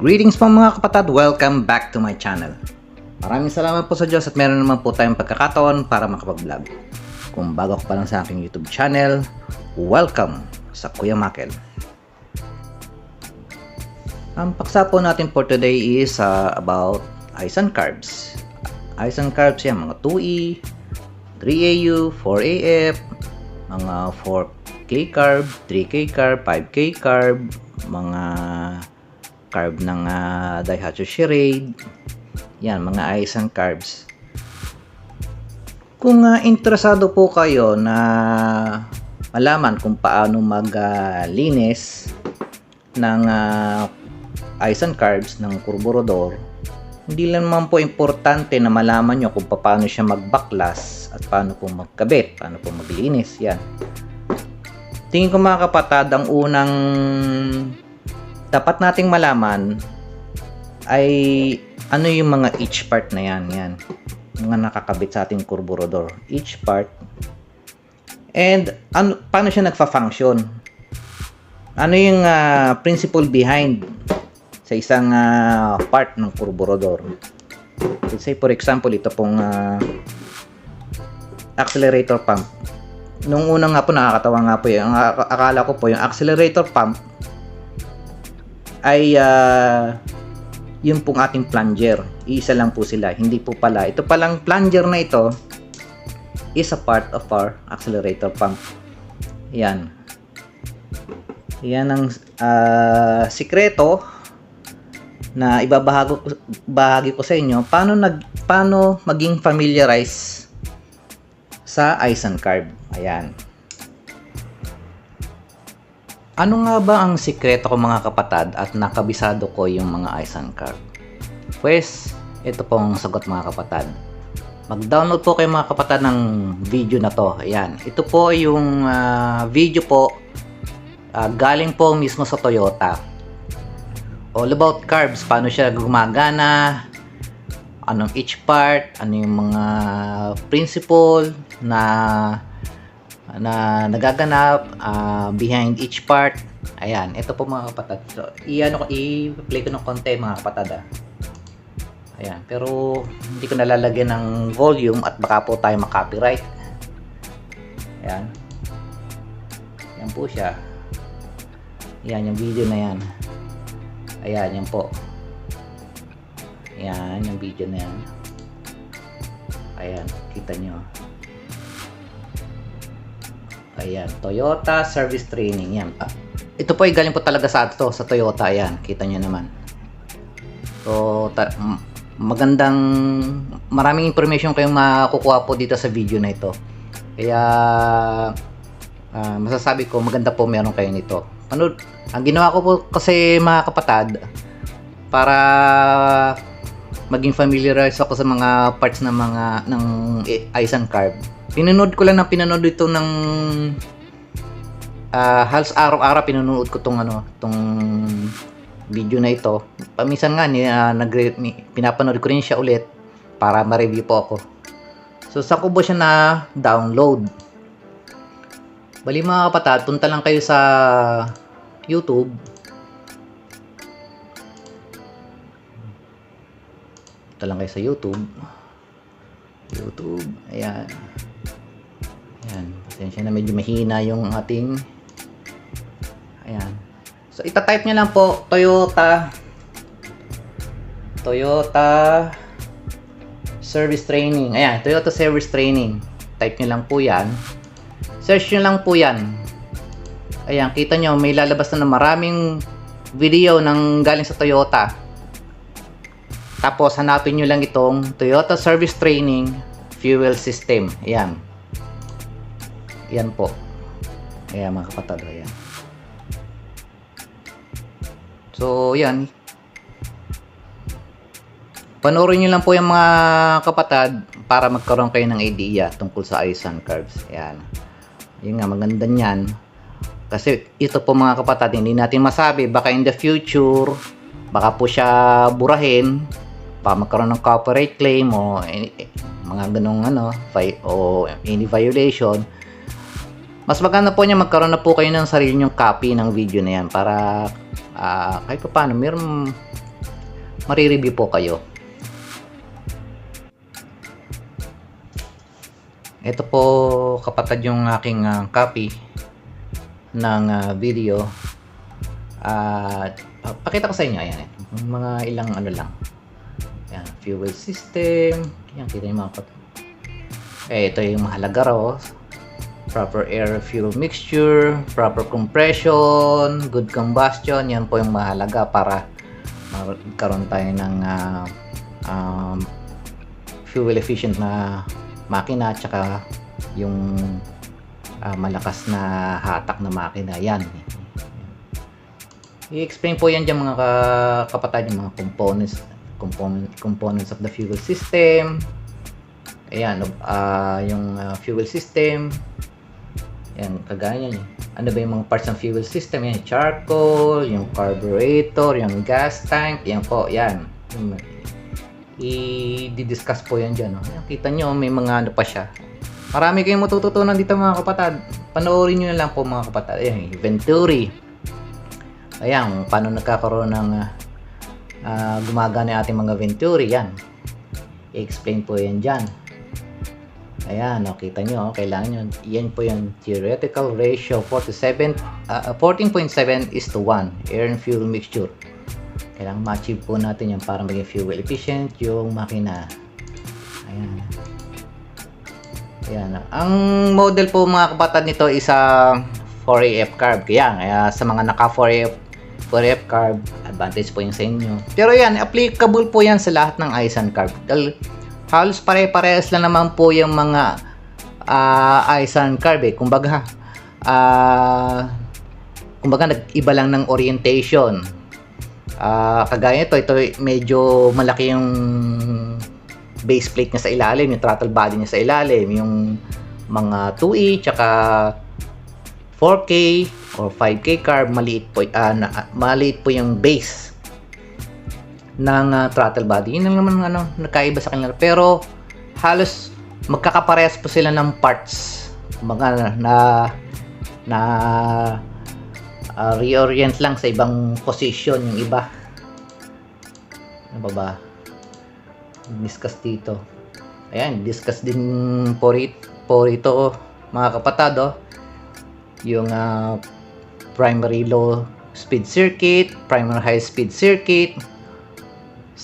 Greetings po mga kapatid, welcome back to my channel. Maraming salamat po sa Diyos at meron naman po tayong pagkakataon para makapag-vlog. Kung bago ka pa lang sa aking YouTube channel, welcome sa Kuya Makel. Ang paksa po natin for today is uh, about ice and carbs. Ice and carbs yan, mga 2E, 3AU, 4AF, mga 4K carb, 3K carb, 5K carb, mga carb ng uh, dihydroxyurate, yan, mga ice and carbs. Kung uh, interesado po kayo na malaman kung paano maglinis ng uh, ice and carbs ng carburetor, hindi lang naman po importante na malaman nyo kung paano siya magbaklas at paano po magkabit, paano po maglinis, yan. Tingin ko mga kapatid, ang unang dapat nating malaman ay ano yung mga each part na yan, yan. Mga nakakabit sa ating carburetor. Each part. And ano, paano siya nagfa-function? Ano yung uh, principle behind sa isang uh, part ng carburetor? Let's say for example, ito pong uh, accelerator pump. Nung unang nga po nakakatawa nga po yung akala ko po yung accelerator pump ay uh, yung pong ating plunger. Iisa lang po sila, hindi po pala. Ito palang plunger na ito is a part of our accelerator pump. Yan. Yan ang uh, sikreto na ibabahagi ko, bahagi ko sa inyo paano nag paano maging familiarize sa and carb. Ayan. Ano nga ba ang sikreto ko mga kapatad at nakabisado ko yung mga ice and carb? Pues, ito pong sagot mga kapatad. Mag-download po kayo mga kapatad ng video na to. Ayan. Ito po yung uh, video po uh, galing po mismo sa Toyota. All about carbs. Paano siya gumagana. Anong each part. Ano yung mga principle na na nagaganap uh, behind each part. Ayan, ito po mga kapatid. So, i-ano ko, i-play ko ng konti mga kapatid ah. Ayan, pero hindi ko nalalagyan ng volume at baka po tayo makopyright. Ayan. Yan po siya. Ayan, yung video na yan. Ayan, yan po. Ayan, yung video na yan. Ayan, kita nyo. Ayan, Toyota Service Training. Yan. Ah, ito po ay galing po talaga sa ato, sa Toyota. Ayan, kita nyo naman. So, magandang, maraming information kayong makukuha po dito sa video na ito. Kaya, uh, masasabi ko, maganda po meron kayo nito. Ano, ang ginawa ko po kasi mga kapatad, para maging familiarize ako sa mga parts ng mga ng ice and carb pinanood ko lang na pinanood ito ng uh, halos araw-araw pinanood ko tong ano tong video na ito. Paminsan nga ni uh, nag pinapanood ko rin siya ulit para ma-review po ako. So sa ko siya na download bali mga kapatid punta lang kayo sa youtube. Punta lang kayo sa youtube. Youtube Ayan. Pasensya na medyo mahina yung ating Ayan. So, itatype nyo lang po Toyota Toyota Service Training. Ayan, Toyota Service Training. Type nyo lang po yan. Search nyo lang po yan. Ayan, kita nyo, may lalabas na, maraming video ng galing sa Toyota. Tapos, hanapin nyo lang itong Toyota Service Training Fuel System. Ayan. Yan po. Ayan mga kapatid. Ayan. So, yan. Panoorin nyo lang po yung mga kapatid para magkaroon kayo ng idea tungkol sa and carbs. Ayan. Yun nga, maganda niyan. Kasi ito po mga kapatid, hindi natin masabi. Baka in the future, baka po siya burahin pa magkaroon ng copyright claim o any, mga ganong ano, o any violation mas maganda po niya magkaroon na po kayo ng sarili nyong copy ng video na yan para uh, kahit pa paano meron marireview po kayo. Ito po kapatid yung aking ah, copy ng ah, video. At ah, pakita ko sa inyo ayan, mga ilang ano lang. Yan, fuel system. Yan, kita yung mga Eh, ito yung mahalaga raw. Proper air fuel mixture, proper compression, good combustion. Yan po yung mahalaga para magkaroon tayo ng ah, um, fuel efficient na makina at saka yung ah, malakas na hatak na makina. Yan. I-explain po yan dyan mga ka- kapatid, yung mga components component, components of the fuel system. Ayan, ah, yung ah, fuel system. Yan, kagaya niyan. Ano ba yung mga parts ng fuel system? Yan, charcoal, yung carburetor, yung gas tank. Yan po, yan. Yung- I-discuss po yan dyan. Oh. Yan, kita nyo, may mga ano pa siya. Marami kayong matututunan dito mga kapatid. Panoorin nyo na lang po mga kapatid. Ayan, Venturi. Ayan, paano nagkakaroon ng ah, ah, gumagana ating mga Venturi. Yan. I-explain po yan dyan. Ayan, o, kita nyo, oh, kailangan nyo. Yan po yung theoretical ratio 47, ah, ah, 14.7 is to 1, air and fuel mixture. Kailangan ma-achieve po natin yan para maging fuel efficient yung makina. Ayan. Ayan. Ang model po mga kapatid nito is a 4AF carb. Kaya, kaya sa mga naka 4AF 4AF carb, advantage po yung sa inyo. Pero yan, applicable po yan sa lahat ng Aisan carb. Dahil halos pare-parehas lang naman po yung mga uh, Aisan carb eh. Kumbaga, ah kumbaga nag-iba lang ng orientation. Ah, kagaya ito, ito medyo malaki yung base plate niya sa ilalim, yung throttle body niya sa ilalim, yung mga 2E tsaka 4K or 5K carb, maliit po, ah, na, maliit po yung base ng ah, throttle body. Yun lang naman ano, nakaiba sa kanila. Pero halos magkakaparehas po sila ng parts. Mga na na ah, reorient lang sa ibang position yung iba. Ano ba ba? Discuss dito. Ayan, discuss din po rito, rito mga kapatid, oh. Yung ah, primary low speed circuit, primary high speed circuit,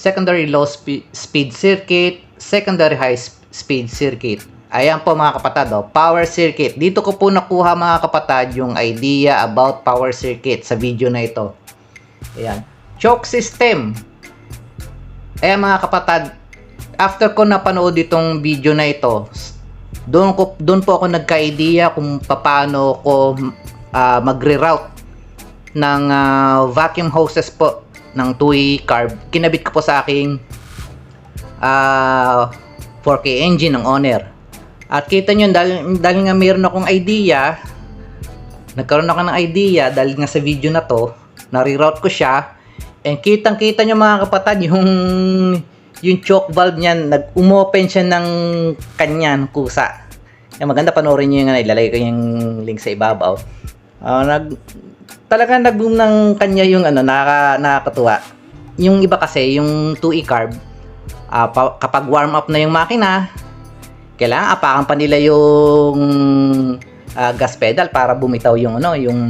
secondary low spe- speed circuit, secondary high sp- speed circuit. Ayan po mga kapatid, oh, power circuit. Dito ko po nakuha mga kapatid yung idea about power circuit sa video na ito. Ayan. Choke system. Ayan mga kapatid, after ko napanood itong video na ito, doon ko doon po ako nagka-idea kung paano ko ah, magre-route ng ah, vacuum hoses po ng TUI carb. Kinabit ko po sa aking ah, 4K engine ng owner. At kita nyo, dahil, dahil nga mayroon akong idea, nagkaroon ako ng idea dahil nga sa video na to, nare-route ko siya, and kitang-kita nyo mga kapatid, yung yung choke valve niyan, nag-umopen siya ng kanya, ng kusa. Yan, maganda panoorin nyo yung ano, ilalagay ko yung link sa ibabaw. Ah, nag, talagang nag-boom ng kanya yung ano, nakaka, nakakatuwa. Yung iba kasi, yung 2E carb, ah, pa- kapag warm up na yung makina, kailangan apakan pa nila yung ah, gas pedal para bumitaw yung ano, yung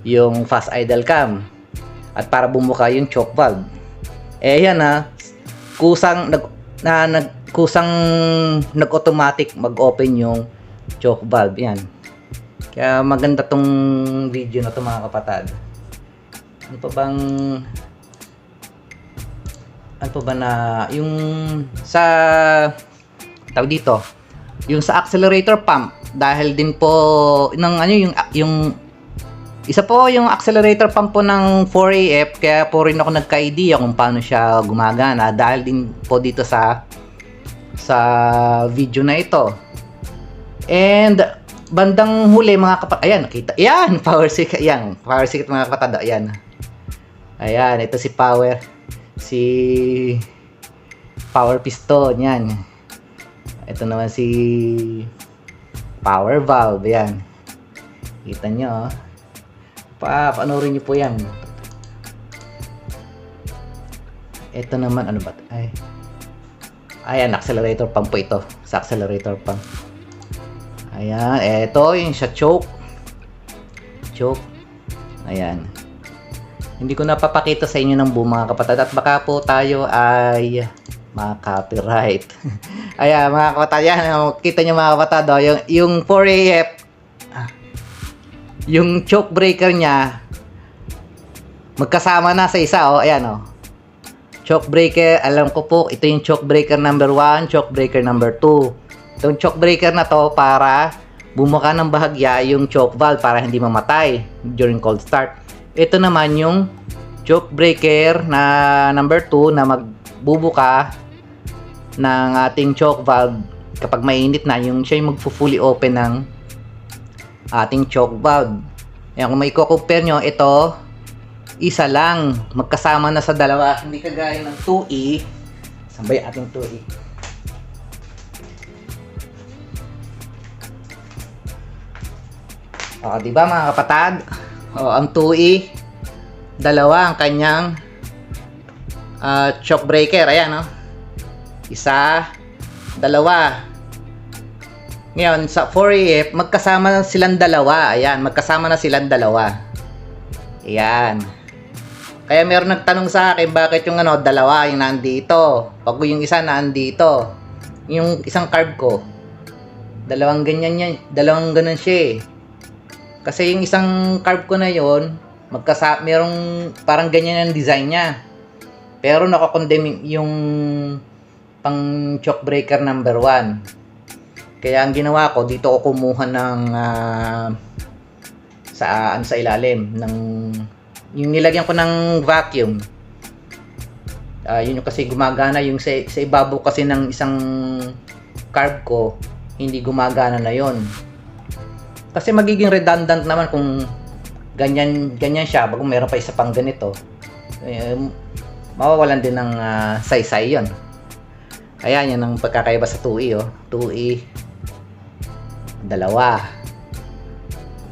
yung fast idle cam at para bumuka yung choke valve. Eh yan na kusang nag na, nag kusang nag-automatic mag-open yung choke valve yan. Kaya maganda tong video na to mga kapatid. Ano pa bang ano pa ba na yung sa tawag dito yung sa accelerator pump dahil din po ng ano yung yung isa po yung accelerator pump po ng 4AF kaya po rin ako nagka-idea kung paano siya gumagana dahil din po dito sa sa video na ito. And bandang huli mga kapatid, ayan nakita. Ayan, power stick, ayan, power stick mga kapatid, ayan. Ayan, ito si power si power piston, yan. Ito naman si power valve, yan. Kita nyo, oh. Pa, panoorin nyo po yan. ito naman, ano ba? Ay, ayan, accelerator pump po ito. Sa accelerator pump. Ayan, ito yung sa choke. Choke. Ayan. Hindi ko napapakita sa inyo ng buo mga kapatid at baka po tayo ay ma-copyright. Ayan, mga kapatid, yan, oh, kita nyo mga kapatid, oh, yung, yung 4AF, ah, yung choke breaker niya, magkasama na sa isa, oh, ayan, oh. Choke breaker, alam ko po, ito yung choke breaker number 1, choke breaker number 2. Itong choke breaker na to para bumuka ng bahagya yung choke valve para hindi mamatay during cold start. Ito naman yung choke breaker na number 2 na magbubuka ng ating choke valve kapag mainit na yung siya yung magfu-fully open ng ating choke valve. Ayan, kung may compare nyo, ito, isa lang, magkasama na sa dalawa, hindi kagaya ng 2E. Sambay ating 2E. O, di ba mga kapatad? O, ang 2E, dalawa ang kanyang ah, choke breaker. Ayan, no? Isa, dalawa. Ngayon, sa 4AF, magkasama na silang dalawa. Ayan, magkasama na silang dalawa. Ayan. Kaya meron nagtanong sa akin, bakit yung ano, dalawa yung nandito? Pag yung isa nandito. Yung isang carb ko, dalawang ganyan yan, dalawang ganun siya eh. Kasi yung isang carb ko na yon magkasa merong parang ganyan ang design niya. Pero nakakondemn yung pang choke breaker number 1. Kaya ang ginawa ko, dito ako kumuha ng ah, sa ano sa ilalim ng yung nilagyan ko ng vacuum. Ah, yun yung kasi gumagana yung sa, sa ibabaw kasi ng isang carb ko, hindi gumagana na yon. Kasi magiging redundant naman kung ganyan ganyan siya, bago meron pa isa pang ganito. Eh, mawawalan din ng uh, saysay yon. Ayan, yan ang pagkakaiba sa 2E, oh. 2E, dalawa.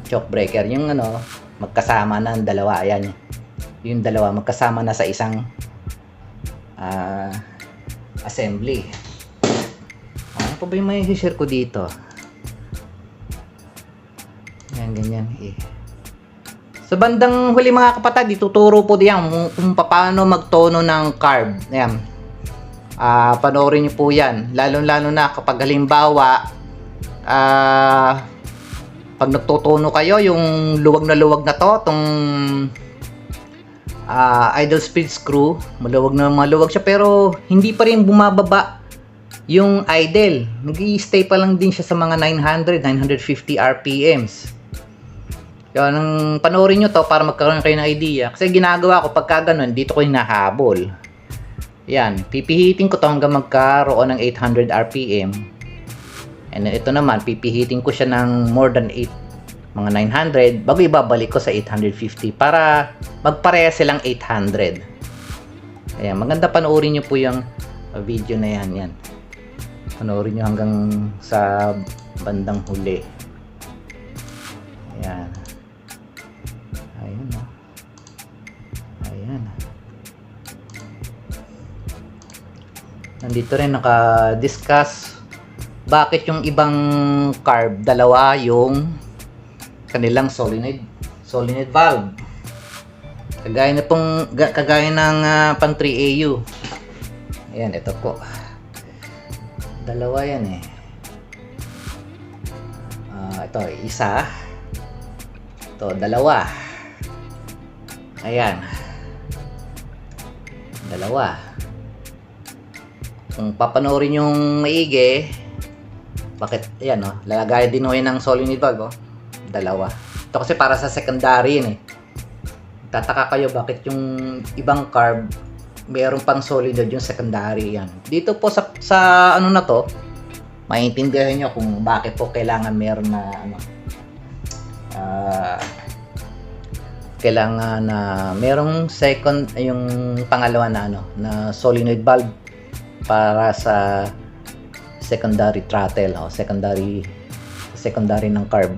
Choke breaker, yung ano, magkasama na ang dalawa. Ayan, yung dalawa, magkasama na sa isang ah, assembly. Ano pa ba yung may share ko dito? Yan, ganyan. Eh. Sa bandang huli mga kapatid, ituturo po diyan kung, paano magtono ng carb. Ayan. Ah, panoorin niyo po 'yan. Lalo-lalo na kapag halimbawa ah pag nagtutuno kayo, yung luwag na luwag na to, tong ah, idle speed screw, maluwag na maluwag siya pero hindi pa rin bumababa yung idle. nag stay pa lang din siya sa mga 900, 950 RPMs. Yan, ang panoorin nyo to para magkaroon kayo ng idea. Kasi ginagawa ko pagka ganun, dito ko hinahabol. Yan, pipihitin ko to hanggang magkaroon ng 800 RPM. And then ito naman, pipihitin ko siya ng more than 8, mga 900, bago ibabalik ko sa 850 para magpareha silang 800. Ayan, maganda panoorin nyo po yung video na yan. yan. Panoorin nyo hanggang sa bandang huli. Ayan Nandito rin naka-discuss bakit yung ibang carb, dalawa yung kanilang solenoid solenoid valve. Kagaya na pong ga- kagaya ng ah, pang 3AU. Ayan, ito po. Dalawa yan eh. Ah, ito, isa. Ito, dalawa. Ayan. Dalawa. Kung papanoorin yung maigi, bakit, ayan oh, lalagay din yan ng solenoid valve oh. Dalawa. Ito kasi para sa secondary yun eh. Tataka kayo bakit yung ibang carb mayroon pang solenoid yung secondary yan. Dito po sa, sa ano na to, maintindihan nyo kung bakit po kailangan meron na ano, ah, kailangan na merong second yung pangalawa na ano na solenoid valve para sa secondary throttle o secondary secondary ng carb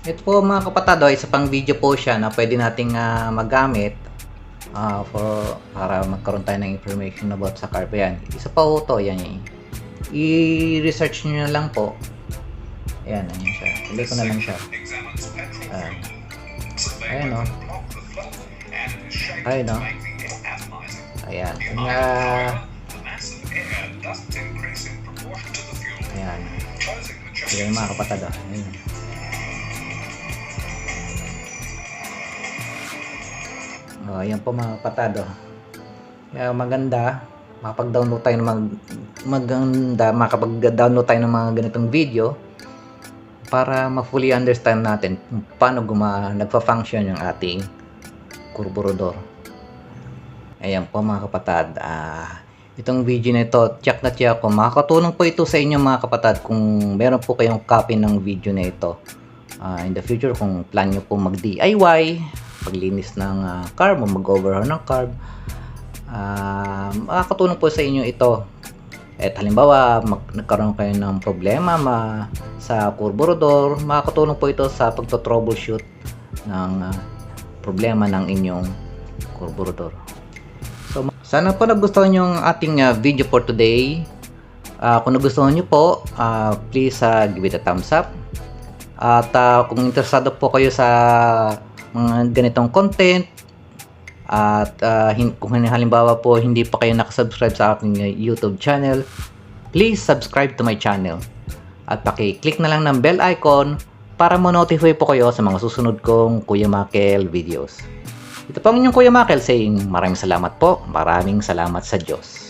ito po mga kapatado isa pang video po siya na pwede nating ah, magamit ah, for para magkaroon tayo ng information about sa carb. Yan. Isa pa po to, yan eh. I-research nyo lang po. Ayan, ayan siya. Tuloy ko na lang siya. Ayan. Ayan o. Ayan o. Ayan. Nga. Ayan. Ayan yung mga kapatid o. Ayan. Oh, ayan po mga kapatid oh. Kaya maganda, makapag-download tayo ng mag maganda, makapag-download tayo ng mga ganitong video para ma-fully understand natin paano guma nagfa-function yung ating carburetor. Ayan po mga kapatid, ah itong video na ito, check na check ko. Makakatulong po ito sa inyo mga kapatid kung meron po kayong copy ng video na ito. Ah, in the future, kung plan nyo po mag-DIY, paglinis ng ah, carb o mag-overhaul ng carb, ah, makakatulong po sa inyo ito. At halimbawa, mag, nagkaroon kayo ng problema ma, sa carburetor, makakatulong po ito sa pagto-troubleshoot ng ah, problema ng inyong carburetor. Sana po nagustuhan yung ating ah, video for today. Ah, kung nagustuhan nyo po, ah, please ah, give it a thumbs up. At ah, kung interesado po kayo sa mga ganitong content, at hin- kung halimbawa po hindi pa kayo nakasubscribe sa aking uh, YouTube channel, please subscribe to my channel. At paki-click na lang ng bell icon para mo-notify po kayo sa mga susunod kong Kuya Makel videos. Ito po ang inyong Kuya Makel saying maraming salamat po, maraming salamat sa Diyos.